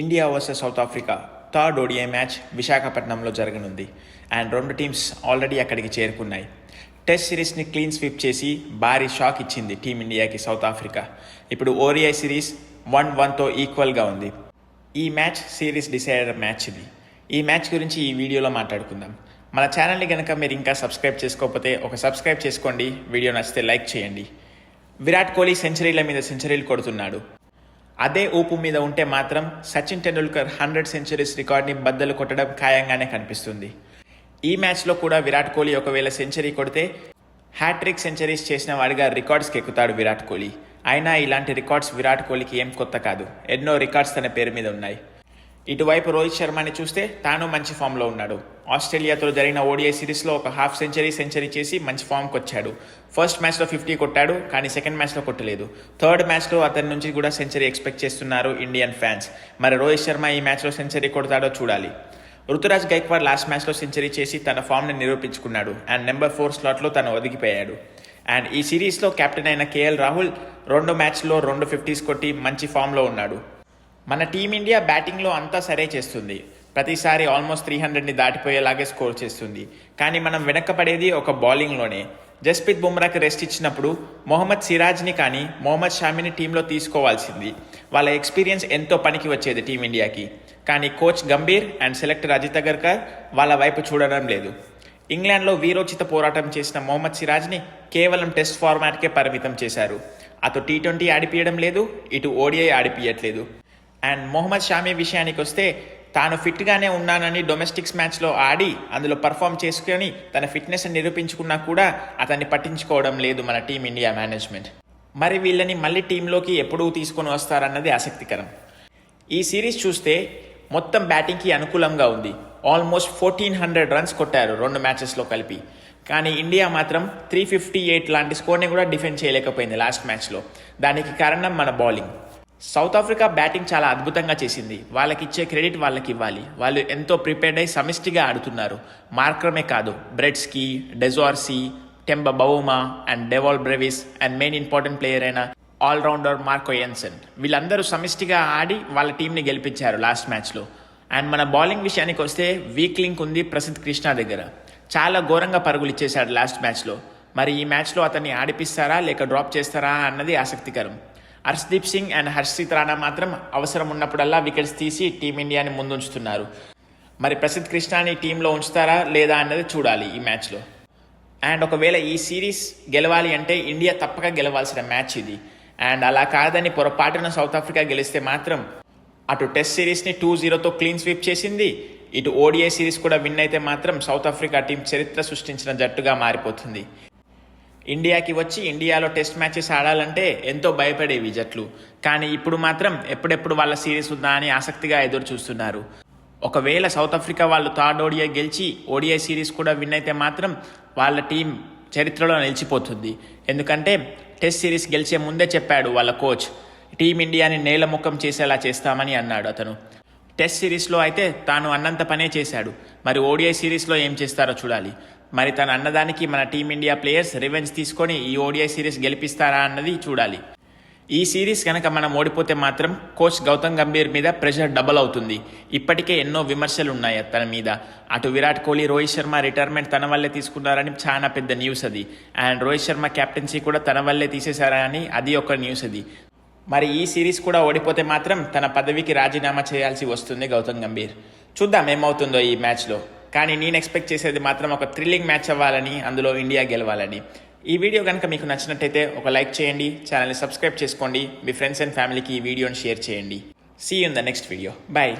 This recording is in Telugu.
India versus South Africa third ODI match విశాఖపట్నంలో జరగనుంది. అండ్ రెండు టీమ్స్ ఆల్రెడీ అక్కడికి చేరుకున్నాయి. టెస్ట్ సిరీస్ని క్లీన్ స్వీప్ చేసి భారీ షాక్ ఇచ్చింది టీమిండియాకి సౌత్ ఆఫ్రికా. ఇప్పుడు ఓడిఐ సిరీస్ వన్ వన్తో ఈక్వల్గా ఉంది. ఈ మ్యాచ్ సిరీస్ డిసైడర్ మ్యాచ్ ఇది. ఈ మ్యాచ్ గురించి ఈ వీడియోలో మాట్లాడుకుందాం. మన ఛానల్ని కనుక మీరు ఇంకా సబ్స్క్రైబ్ చేసుకోకపోతే ఒక సబ్స్క్రైబ్ చేసుకోండి. వీడియో నచ్చితే లైక్ చేయండి. విరాట్ కోహ్లీ సెంచరీల మీద సెంచరీలు కొడుతున్నాడు. అదే ఊపు మీద ఉంటే మాత్రం సచిన్ టెండూల్కర్ హండ్రెడ్ సెంచరీస్ రికార్డ్ని బద్దలు కొట్టడం ఖాయంగానే కనిపిస్తుంది. ఈ మ్యాచ్లో కూడా విరాట్ కోహ్లీ ఒకవేళ సెంచరీ కొడితే హ్యాట్రిక్ సెంచరీస్ చేసిన వాడిగా రికార్డ్స్కి ఎక్కుతాడు విరాట్ కోహ్లీ. అయినా ఇలాంటి రికార్డ్స్ విరాట్ కోహ్లీకి ఏం కొత్త కాదు. ఎన్నో రికార్డ్స్ తన పేరు మీద ఉన్నాయి. ఇటువైపు రోహిత్ శర్మని చూస్తే తాను మంచి ఫామ్లో ఉన్నాడు. ఆస్ట్రేలియాతో జరిగిన ఓడిఐ సిరీస్లో ఒక హాఫ్ సెంచరీ సెంచరీ చేసి మంచి ఫామ్కి వచ్చాడు ఫస్ట్ మ్యాచ్లో ఫిఫ్టీ కొట్టాడు కానీ సెకండ్ మ్యాచ్లో కొట్టలేదు. థర్డ్ మ్యాచ్లో అతని నుంచి కూడా సెంచరీ ఎక్స్పెక్ట్ చేస్తున్నారు ఇండియన్ ఫ్యాన్స్. మరి రోహిత్ శర్మ ఈ మ్యాచ్లో సెంచరీ కొడతాడో చూడాలి. ఋతురాజ్ గైక్వాడ్ లాస్ట్ మ్యాచ్లో సెంచరీ చేసి తన ఫామ్ని నిరూపించుకున్నాడు. అండ్ నెంబర్ ఫోర్ స్లాట్లో తను ఒదిగిపోయాడు. అండ్ ఈ సిరీస్లో కెప్టెన్ అయిన కేఎల్ రాహుల్ రెండు మ్యాచ్లో రెండు ఫిఫ్టీస్ కొట్టి మంచి ఫామ్లో ఉన్నాడు. మన టీమిండియా బ్యాటింగ్లో అంతా సరే చేస్తుంది. ప్రతిసారి ఆల్మోస్ట్ త్రీ హండ్రెడ్ని దాటిపోయేలాగే స్కోర్ చేస్తుంది. కానీ మనం వెనక్కపడేది ఒక బౌలింగ్లోనే. జస్ప్రీత్ బుమ్రాకి రెస్ట్ ఇచ్చినప్పుడు మొహమ్మద్ సిరాజ్ని కానీ మొహమ్మద్ షామిని టీంలో తీసుకోవాల్సింది. వాళ్ళ ఎక్స్పీరియన్స్ ఎంతో పనికి వచ్చేది టీమిండియాకి కానీ coach Gambhir and selector Ajit Agarkar వాళ్ళ వైపు చూడడం లేదు. ఇంగ్లాండ్లో వీరోచిత పోరాటం చేసిన మొహమ్మద్ సిరాజ్ని కేవలం టెస్ట్ ఫార్మాట్కే పరిమితం చేశారు. అటు టీ ట్వంటీ ఆడిపియడం లేదు ఇటు ఓడిఐ ఆడిపియట్లేదు. అండ్ మొహమ్మద్ షామీ విషయానికి వస్తే తాను ఫిట్గానే ఉన్నానని డొమెస్టిక్స్ మ్యాచ్లో ఆడి అందులో పర్ఫామ్ చేసుకొని తన ఫిట్నెస్ నిరూపించుకున్నా కూడా అతన్ని పట్టించుకోవడం లేదు మన టీం ఇండియా మేనేజ్మెంట్ మరి వీళ్ళని మళ్ళీ టీంలోకి ఎప్పుడు తీసుకొని వస్తారన్నది ఆసక్తికరం. ఈ సిరీస్ చూస్తే మొత్తం బ్యాటింగ్కి అనుకూలంగా ఉంది. ఆల్మోస్ట్ ఫోర్టీన్ హండ్రెడ్ రన్స్ కొట్టారు రెండు మ్యాచెస్లో కలిపి. కానీ ఇండియా మాత్రం త్రీ ఫిఫ్టీ ఎయిట్ లాంటి స్కోర్ని కూడా డిఫెండ్ చేయలేకపోయింది లాస్ట్ మ్యాచ్లో దానికి కారణం మన బౌలింగ్ సౌత్ ఆఫ్రికా బ్యాటింగ్ చాలా అద్భుతంగా చేసింది. వాళ్ళకి ఇచ్చే క్రెడిట్ వాళ్ళకి ఇవ్వాలి వాళ్ళు ఎంతో ప్రిపేర్డ్ అయి సమిష్టిగా ఆడుతున్నారు. మార్క్రమే కాదు Breetzke de Zorzi Temba Bavuma and Dewald Brevis and main important player అయిన ఆల్రౌండర్ మార్కో ఎన్సన్ వీళ్ళందరూ సమిష్టిగా ఆడి వాళ్ళ టీంని గెలిపించారు లాస్ట్ మ్యాచ్లో అండ్ మన బౌలింగ్ విషయానికి వస్తే వీక్ లింక్ ఉంది ప్రసిద్ధ్ కృష్ణ దగ్గర. చాలా ఘోరంగా పరుగులు ఇచ్చేశాడు లాస్ట్ మ్యాచ్లో మరి ఈ మ్యాచ్లో అతన్ని ఆడిపిస్తారా లేక డ్రాప్ చేస్తారా అన్నది ఆసక్తికరం. హర్షదీప్ సింగ్ అండ్ హర్షిత్ రాణా మాత్రం అవసరం ఉన్నప్పుడల్లా వికెట్స్ తీసి టీమిండియాని ముందుంచుతున్నారు. మరి ప్రసిద్ధ్ కృష్ణాని టీంలో ఉంచుతారా లేదా అన్నది చూడాలి ఈ మ్యాచ్లో. అండ్ ఒకవేళ ఈ సిరీస్ గెలవాలి అంటే ఇండియా తప్పక గెలవాల్సిన మ్యాచ్ ఇది. అండ్ అలా కాదని పొరపాటున సౌత్ ఆఫ్రికా గెలిస్తే మాత్రం అటు టెస్ట్ సిరీస్ని టూ జీరోతో క్లీన్ స్వీప్ చేసింది. ఇటు ఓడిఐ సిరీస్ కూడా విన్ అయితే మాత్రం సౌత్ ఆఫ్రికా టీం చరిత్ర సృష్టించిన జట్టుగా మారిపోతుంది. ఇండియాకి వచ్చి ఇండియాలో టెస్ట్ మ్యాచెస్ ఆడాలంటే ఎంతో భయపడేవి జట్లు. కానీ ఇప్పుడు మాత్రం ఎప్పుడెప్పుడు వాళ్ళ సిరీస్ ఉందా అని ఆసక్తిగా ఎదురు చూస్తున్నారు. ఒకవేళ సౌత్ ఆఫ్రికా వాళ్ళు థర్డ్ ఓడిఐ గెలిచి ఓడిఐ సిరీస్ కూడా విన్ అయితే మాత్రం వాళ్ళ టీం చరిత్రలో నిలిచిపోతుంది. ఎందుకంటే టెస్ట్ సిరీస్ గెలిచే ముందే చెప్పాడు వాళ్ళ కోచ్ టీం ఇండియాని నేలముఖం చేసేలా చేస్తామని అన్నాడు అతను. టెస్ట్ సిరీస్లో అయితే తాను అన్నంత పనే చేశాడు. మరి ఓడిఐ సిరీస్లో ఏం చేస్తారో చూడాలి. మరి తన అన్నదానికి మన టీమిండియా ప్లేయర్స్ రివెంజ్ తీసుకొని ఈ ఓడిఐ సిరీస్ గెలిపిస్తారా అన్నది చూడాలి. ఈ సిరీస్ కనుక మనం ఓడిపోతే మాత్రం కోచ్ గౌతమ్ గంభీర్ మీద ప్రెషర్ డబల్ అవుతుంది. ఇప్పటికే ఎన్నో విమర్శలు ఉన్నాయి తన మీద. అటు విరాట్ కోహ్లీ రోహిత్ శర్మ రిటైర్మెంట్ తన వల్లే తీసుకున్నారని చాలా పెద్ద న్యూస్ అది. అండ్ రోహిత్ శర్మ కెప్టెన్సీ కూడా తన వల్లే తీసేశారని అది ఒక న్యూస్ అది. మరి ఈ సిరీస్ కూడా ఓడిపోతే మాత్రం తన పదవికి రాజీనామా చేయాల్సి వస్తుంది గౌతమ్ గంభీర్. చూద్దాం ఏమవుతుందో ఈ మ్యాచ్లో కానీ నేను ఎక్స్పెక్ట్ చేసేది మాత్రం ఒక థ్రిల్లింగ్ మ్యాచ్ అవ్వాలని అందులో ఇండియా గెలవాలని. ఈ వీడియో కనుక మీకు నచ్చినట్టయితే ఒక లైక్ చేయండి ఛానల్ని సబ్స్క్రైబ్ చేసుకోండి మీ ఫ్రెండ్స్ అండ్ ఫ్యామిలీకి ఈ వీడియోని షేర్ చేయండి. See in the next video bye